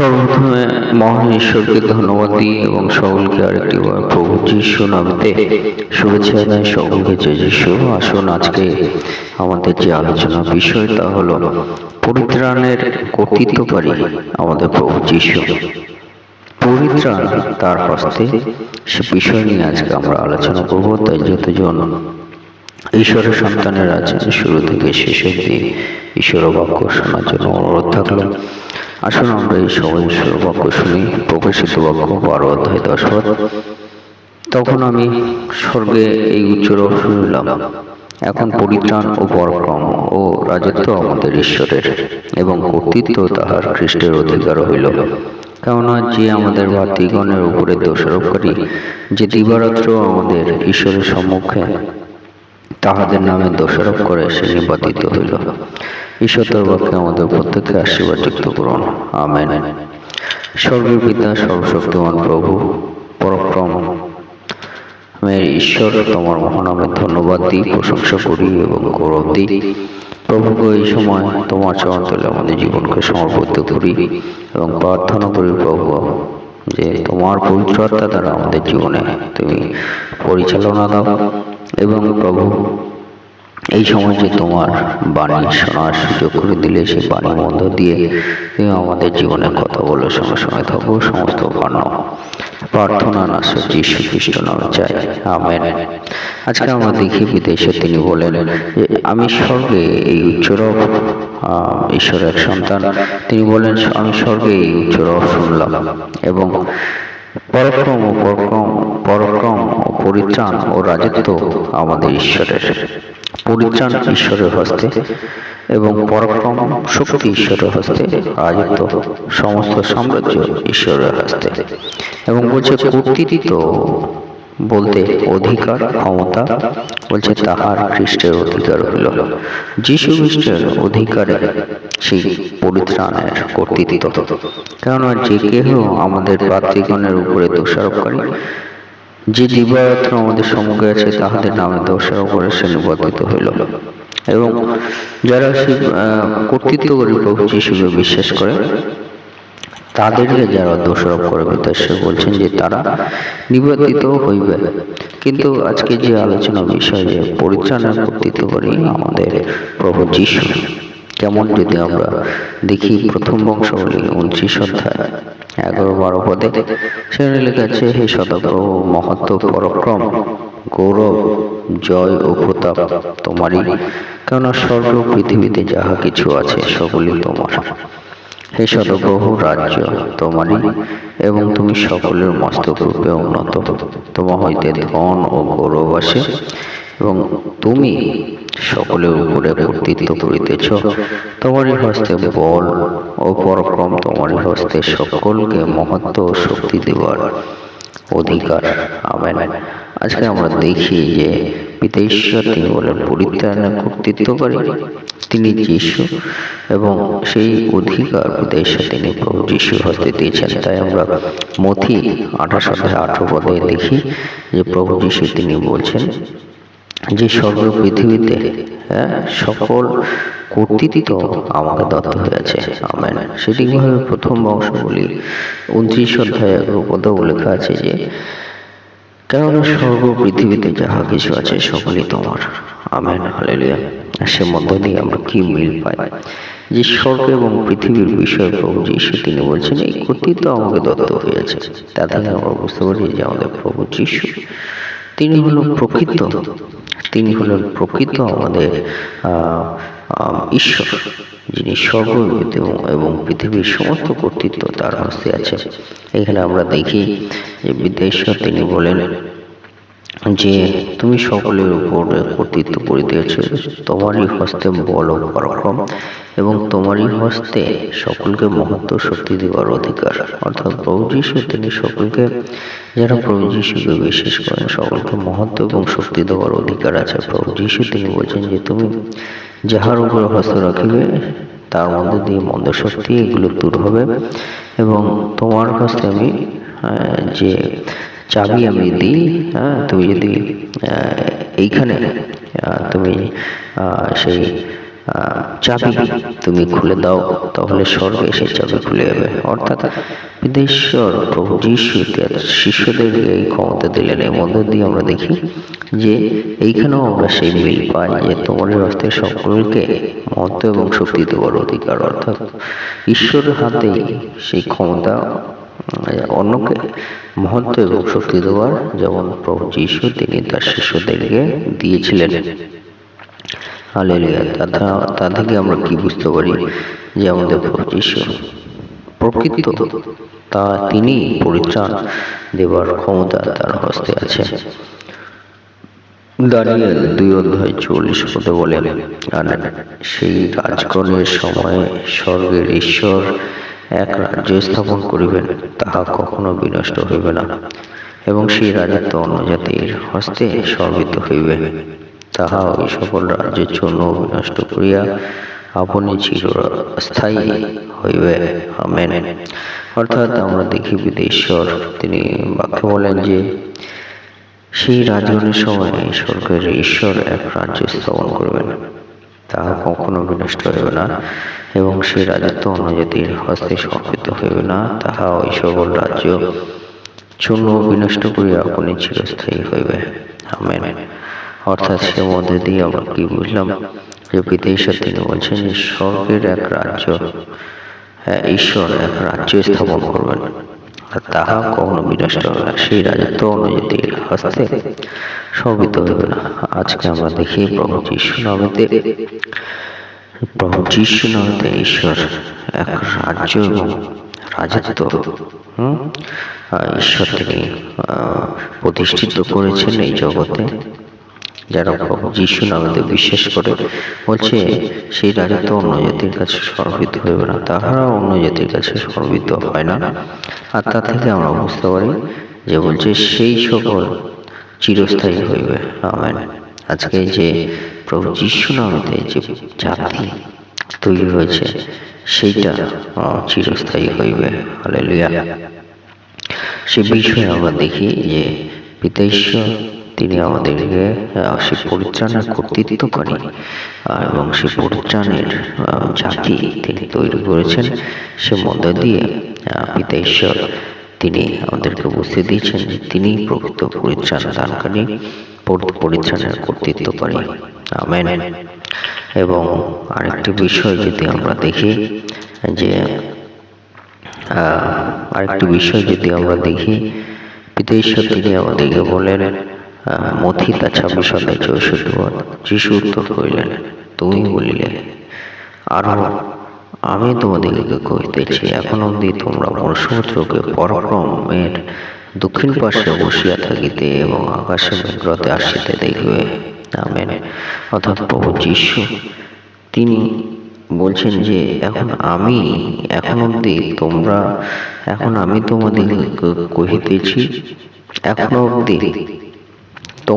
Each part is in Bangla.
সর্বপ্রথমে মহান ঈশ্বরকে ধন্যবাদ দিই এবং সকলকে আরেকটি বার প্রভু যিশু নামতে শুভেচ্ছা জানাই। সকলকে যে যিশু। আসুন আজকে আমাদের যে আলোচনা বিষয় তা হলো পরিত্রাণের কর্তৃত্বকারী আমাদের প্রভু যিশু। পরিত্রাণ তার হস্তে সে বিষয় নিয়ে আজকে আমরা আলোচনা করব। তাই যতজন ঈশ্বরের সন্তানের আছেন শুরু থেকে শেষ অব্দি ঈশ্বর বাক্য শোনার জন্য অনুরোধ থাকল। আসুন আমরা এই সবাই ঈশ্বর বাক্য শুনি, প্রকাশিত বাক্য বারো অধ্যায় দশ তখন আমি স্বর্গে এই উচ্চরব শুনলাম। এখন পরিত্রাণ ও পরাক্রম ও রাজত্ব আমাদের ঈশ্বরের এবং কর্তৃত্ব তাহার খ্রিস্টের অধিকার হইল। কেননা যে আমাদের ভাতৃগণের উপরে দোষারোপকারী, যে দিবারাত্র আমাদের ঈশ্বরের সম্মুখে তাহাদের নামে দোষারোপ করে সে নিপাতিত হইল। ঈশ্বর বাক্যে আমাদের প্রত্যেককে আশীর্বাদ যুক্ত করুন। আমেন। স্বর্গীয় পিতা সর্বশক্তিমান প্রভু পরক্রম মেয়ের ঈশ্বর, তোমার মহানামের ধন্যবাদ দিই, প্রশংসা করি এবং গৌরব দিই। প্রভুকে এই সময় তোমার চরণ তলে আমাদের জীবনকে সমর্পিত করি এবং প্রার্থনা করি, প্রভু, যে তোমার পবিত্রতা দ্বারা আমাদের জীবনে তুমি পরিচালনা দাও। এবং প্রভু, এই সময় যে তোমার বাণী শোনার সুযোগ করে দিলে সেই বাণীর মধ্য দিয়ে তুমি আমাদের জীবনে কথা বলে, সঙ্গে সঙ্গে থাকো, সমস্ত বান্য প্রার্থনা না যীশু খ্রিস্ট নামে চাই। আমেন। আজকে আমরা দেখি বিদেশে তিনি বলেন যে, আমি স্বর্গে এই উচ্চরব ঈশ্বরের সন্তান। তিনি বলেন, আমি স্বর্গে এই উচ্চরব শুনলাম এবং পরাক্রম ও পরক্রম পরক্রম ও পরিত্রাণ ও রাজত্ব আমাদের ঈশ্বরের। পরিত্রাণ ঈশ্বরের হস্তে এবং পরাক্রম শক্তি ঈশ্বরের হস্তে রাজত্ব সমস্ত সাম্রাজ্য ঈশ্বরের হস্তে। এবং বলছে কর্তৃত্ব বলতে অধিকার ক্ষমতা বলছে তাহার খ্রিস্টের অধিকার হইল। যীশু খ্রিস্টের অধিকারে সেই পরিত্রাণের কর্তৃত্ব। কেননা যে কেহ আমাদের পাতৃগণের উপরে দোষারোপকারী যে দিবারাত্র আমাদের সম্মুখে আছে তাহাদের নামে দোষারোপ করে সে নিবদ্ধিত হইল। এবং যারা সেই আহ, কর্তৃত্বকারী প্রভু যিশুকে বিশ্বাস করে তাদেরকে যারা দোষারোপ করবে, তা সে বলছেন যে তারা নিবর্তিত হইবে। কিন্তু আজকে যে আলোচনা বিষয়, যে পরিত্রাণের কর্তৃত্ব করি আমাদের প্রভু যিশু, কেমন যদি আমরা দেখি প্রথম বংশাবলী উনত্রিশ অধ্যায়, এগারো বারো পদে সেখানে লেখা আছে, হে সদাপ্রভু মহত্ব পরাক্রম, গৌরব, জয় ও প্রতাপ তোমারই। কেননা স্বর্গ পৃথিবীতে যাহা কিছু আছে সকলই তোমার। হে সদগ্রহ রাজ্য তোমারই এবং তুমি সকলের মস্তক রূপে উন্নত। তোমার হইতে ধন ও গৌরব আসে এবং তুমি সকলের উপরে কর্তৃত্ব করিতেছ। তোমারই হস্তে বল ও পরাক্রম তোমারই হস্তে সকলকে মহত্ব ও শক্তি দেওয়ার অধিকার। আমেন। আজকে আমরা দেখি যে পিতা ঈশ্বর তিনি বলেন পরিত্রাণের কর্তৃত্ব করে। তিনি যিশু এবং সেই অধিকার পিতা ঈশ্বর তিনি প্রভু যিশু হস্তে দিয়েছেন। তাই আমরা মথি আঠাশ অধ্যায় আঠারো পদে দেখি যে প্রভু যিশু তিনি বলছেন যে সর্ব পৃথিবীতে হ্যাঁ, সকল কর্তৃত্ব আমাকে দত্ত হয়েছে। আমেন। সেটিভাবে প্রথম বংশ বলি উনত্রিশ অধ্যায় পদেও লেখা আছে যে কেননা সর্ব পৃথিবীতে যাহা কিছু আছে সকলই তোমার। Amen, hallelujah. সে মধ্য দিয়ে আমরা কি মিল পাই? যে স্বর্গ এবং পৃথিবীর বিষয়ে প্রভু যিশু তিনি বলছেন, এই কর্তৃত্ব আমাকে দত্ত হয়েছে তা থেকে আমরা বুঝতে পারি যে আমাদের প্রভু যিশু, তিনি হলেন প্রকৃত। তিনি হলেন প্রকৃত আমাদের ঈশ্বর। যিনি সর্ববিদ এবং পৃথিবীর সমস্ত কর্তৃত্ব তার হস্তে আছে। এখানে আমরা দেখি যে বিদ্যেশ্বর তিনি বলেন যে, তুমি সকলের উপর কর্তৃত্ব করিতেছ তোমারই হস্তে বল পরাক্রম এবং তোমারই হস্তে সকলকে মহত্ব, শক্তি দেওয়ার অধিকার। অর্থাৎ প্রভু যিশু তিনি সকলকে, যারা প্রভু যিশুকে বিশ্বাস করেন, সকলকে মহত্ব এবং শক্তি দেওয়ার অধিকার আছে। প্রভু যিশু তিনি বলছেন যে, তুমি যাহার উপরে হস্ত রাখিবে তার মধ্যে দিয়ে মন্দ শক্তি এগুলো দূর হবে। এবং তোমার কাছ থেকে আমি যে চাবি আমি দিই হ্যাঁ তুমি যদি এইখানে তুমি সেই চাবি তুমি খুলে দাও, তাহলে স্বর্গে এসে চাবি খুলে যাবে। অর্থাৎ বিদেশ্বর প্রভু যিশু তার শিষ্যদেরকে এই ক্ষমতা দিলেন। এর মধ্য দিয়ে আমরা দেখি যে এইখানেও আমরা সেই মিল পাই যে তোমার হস্তে সকলকে মহত্ব এবং শক্তি দেওয়ার অধিকার। অর্থাৎ ঈশ্বরের হাতেই সেই ক্ষমতা অন্যকে মহত্ব এবং শক্তি দেওয়ার, যেমন প্রভু যিশু তিনি তার শিষ্যদেরকে দিয়েছিলেন। হালেলুয়া, তা তা থেকে আমরা কি বুঝতে পারি যে আমাদের প্রভু প্রকৃত তা তিনি পরিত্রাণ দেবার ক্ষমতা তার হস্তে আছে। দানিয়েল দুই অধ্যায় চল্লিশ পদে বলেন আর সেই রাজগণের সময়ে স্বর্গের ঈশ্বর এক রাজ্য স্থাপন করিবেন, তাহা কখনো বিনষ্ট হইবে না, এবং সেই রাজত্ব অন্য জাতির হস্তে সর্বিত হইবে। তাহা ওই সকল রাজ্যের জন্য বিনষ্ট করিয়া আপনি চিরস্থায়ী হইবে। আমেন। অর্থাৎ আমরা দেখি বিদেশ্বর, তিনি বাক্য বলেন যে, সেই রাজগণের সময় স্বর্গের ঈশ্বর এক রাজ্য স্থাপন করবেন। তাহা কখনো বিনষ্ট হইবে না এবং সেই রাজত্ব অন্য জাতির হস্তে সমর্পিত হইবে না। তাহা ওই সকল রাজ্য চূর্ণ বিনষ্ট করিয়া আপনি চিরস্থায়ী হইবে। আমেন। অর্থাৎ সে মধ্যে দিয়ে আমরা কি বুঝলাম? যে বিদেশে তিনি বলছেন যে স্বর্গের এক রাজ্য হ্যাঁ, ঈশ্বর এক রাজ্য স্থাপন করবেন। আর তাহা কখনো বিনষ্ট হবে না। সেই রাজত্ব অনুযায়ী হস্তে সর্বিত হইবে না। আজকে আমরা দেখি প্রভু যিশু নামেতে প্রভু যিশু নামেতে ঈশ্বর এক রাজ্য এবং রাজত্ব ঈশ্বর তিনি প্রতিষ্ঠিত করেছেন এই জগতে। যারা প্রভু যিশু নামেতে বিশ্বাস করে, বলছে সেই রাজত্ব অন্য জাতির কাছে সর্বিত হইবে না, তাহারা অন্য জাতির কাছে সর্বিত হয় না। আর তা থেকে আমরা বুঝতে পারি যে বলছে, সেই সকল চিরস্থায়ী হইবে। আমেন। আজকে যে প্রভু যিশু নামেতে যে জাতি তৈরি হয়েছে, সেইটা চিরস্থায়ী হইবে। হালেলুয়া। সে বিষয়ে আমরা দেখি যে পিতাইশ্বর তিনি আমাদেরকে সে পরিত্রাণের কর্তৃত্ব করে আর এবং সে পরিত্রাণের জাতি তিনি তৈরি করেছেন। সে মধ্য দিয়ে পিতা ঈশ্বর তিনি আমাদেরকে বুঝতে দিয়েছেন তিনি প্রকৃত পরিত্রাণ দানকারী, পরি- পরিত্রাণের কর্তৃত্ব করে আমেন। এবং আরেকটি বিষয় যদি আমরা দেখি, যে আরেকটি বিষয় যদি আমরা দেখি, পিতা ঈশ্বর তিনি আমাদেরকে বলেন মথিতা ছাব্বিশ অধ্যায় চৌষট্টি পদ যিশু উত্তর করিলেন, তুমি বলিলে, আরও আমি তোমাদেরকে কহিতেছি, এখন অবধি তোমরা মনুষ্যপুত্রকে পরাক্রমের দক্ষিণ পাশে বসিয়া থাকিতে এবং আকাশে মেঘ্রতে আসিতে দেখবে। আমেন। অর্থাৎ প্রভু যিশু, তিনি বলছেন যে, এখন আমি, এখন অবধি তোমরা, এখন আমি তোমাদেরকে কহিতেছি, এখন অবধি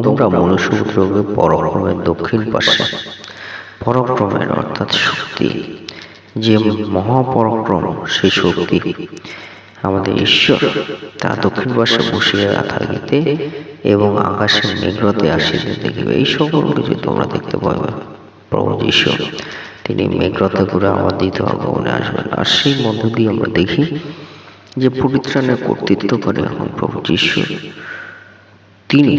তোমরা মনুষ্যপুত্রকে পরাক্রমের দক্ষিণ পাশে। পরাক্রমের অর্থাৎ শক্তি। যে মহাপরাক্রম, সেই শক্তি। আমাদের ঈশ্বর তা দক্ষিণ পাশে বসিয়া থাকিতে এবং আকাশে মেঘরতে আসিতে দেখিবে, এই সকল কিছু তোমরা দেখতে পাবে। প্রভু যিশু, তিনি মেঘরতে করে আমার দ্বিতীয় আগমনে আসবেন। আর সেই মধ্য দিয়ে আমরা দেখি যে পবিত্রানের কর্তৃত্ব করে এখন প্রভু যিশু তিনি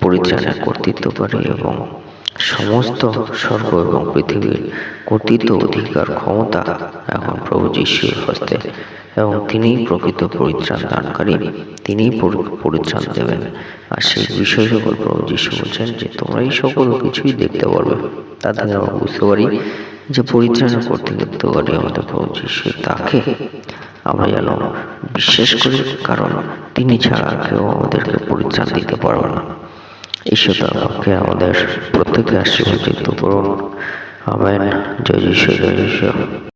পরিত্রাণের কর্তৃত্ব করে এবং সমস্ত স্বর্গ এবং পৃথিবীর কর্তৃত্ব অধিকার ক্ষমতা এখন প্রভু যিশুর হস্তে এবং তিনি প্রকৃত পরিত্রাণ দানকারী তিনি পরিত্রাণ দেবেন। আর সেই বিষয় সকল প্রভু যিশু বলছেন যে তোমরা এই সকল কিছুই দেখতে পারবে। তা থেকে আমরা বুঝতে পারি যে পরিত্রাণের কর্তৃত্ব করে আমাদের প্রভু যিশু তাকে আমরা যেন বিশ্বাস করি কারণ তিনি ছাড়া কেউ আমাদেরকে পরিত্রাণ দিতে পারবে না। ঈশ্বর তাকে আমাদের প্রত্যেকে আশীর্বাদিত করুন। আমেন। জয় যিশু জয় যিশু।